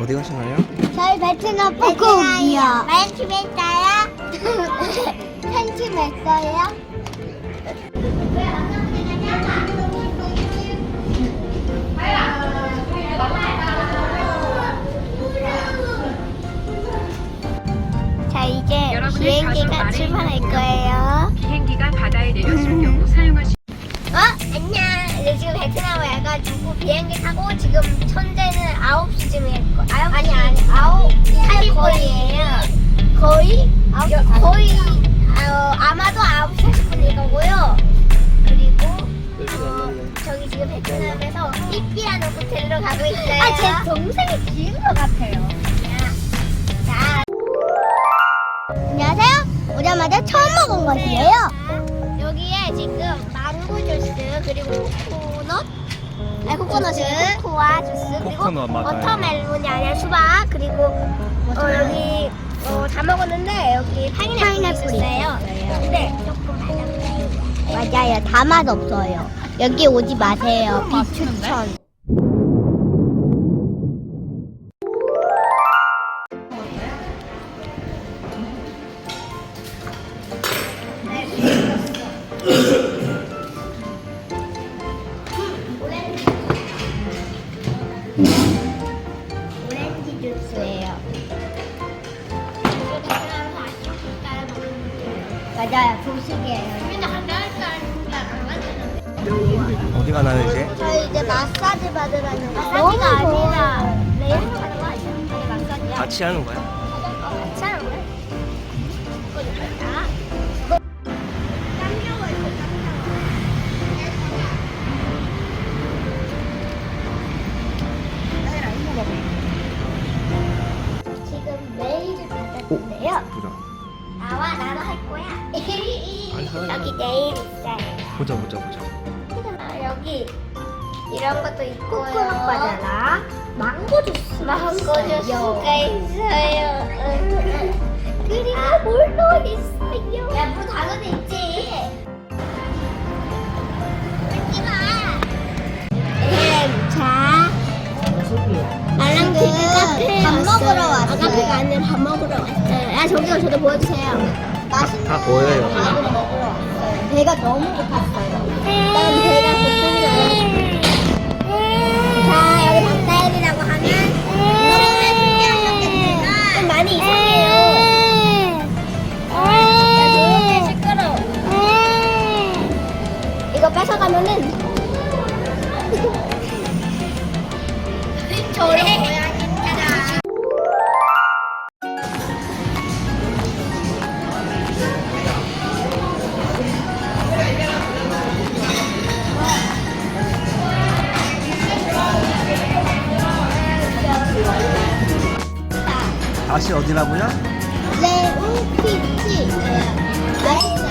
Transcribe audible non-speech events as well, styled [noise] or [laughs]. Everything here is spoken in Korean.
어디 가시나요? 저희 베트남 뽀꾸기요. 멘티했어요? 멘티했어요? 자 이제 여러분의 비행기가 좌석 출발할 아래에 거예요. 비행기가 바다에 어? 안녕. 네, 지금 베트남 와가지고 비행기 타고 지금 현재는 9시쯤일 거. 아홉 아니 아니 9시 40분이에요. 거의 여, 거의 어, 아마도 9시 40분일 거고요. 그리고 어, 저기 지금 베트남에서 삐삐라는 호텔로 가고 있어요. 아, 제 동생이 지은 것 같아요. 자, 안녕하세요. 오자마자 처음 먹은 것이에요. 주스 그리고 코코넛 아 코코넛 코코아 주스 그리고 코코넛 맞아요. 워터멜론이 아니라 수박 그리고 어, 여기 어, 다 먹었는데 여기 파인애플이 있었어요. 근데 조금. 맞아요. 다 맛없어요. 여기 오지 마세요. 비추천. 오렌지 주스예요. 맞아요, 조식이에요. 어디 가나요 이제? 저희 이제 마사지 받으러 가는 거. 마사지가 아니라 레이스 하는 거 아니야? 아니 마사지야. 같이 하는 거야? 나와 나도 할 거야. 여기 내일 있어요. 보자 보자 보자. 아, 여기 이런 것도 있고요. 코코넛 바나나, 망고 주스, 망고 주스가 있어요. 그리고 뭘로 있어요? 야, 뭐 당연히 있지. 먹으러 왔어요. 아, 카페가 아니라 밥 먹으러 왔어요. 야, 저기요, 저도 보여주세요. 맛있는 다 보여요. 밥을 먹으러 왔어요. 배가 너무 고팠어요. 일단 배가 고픈데. 자, 여기 박다일이라고 하면 좀 많이 이상해요. 야, 조용히 해, 시끄러워. 이거 뺏어가면은 [laughs] 모양입 다시 어디라고요? 레오피치. 맛있어.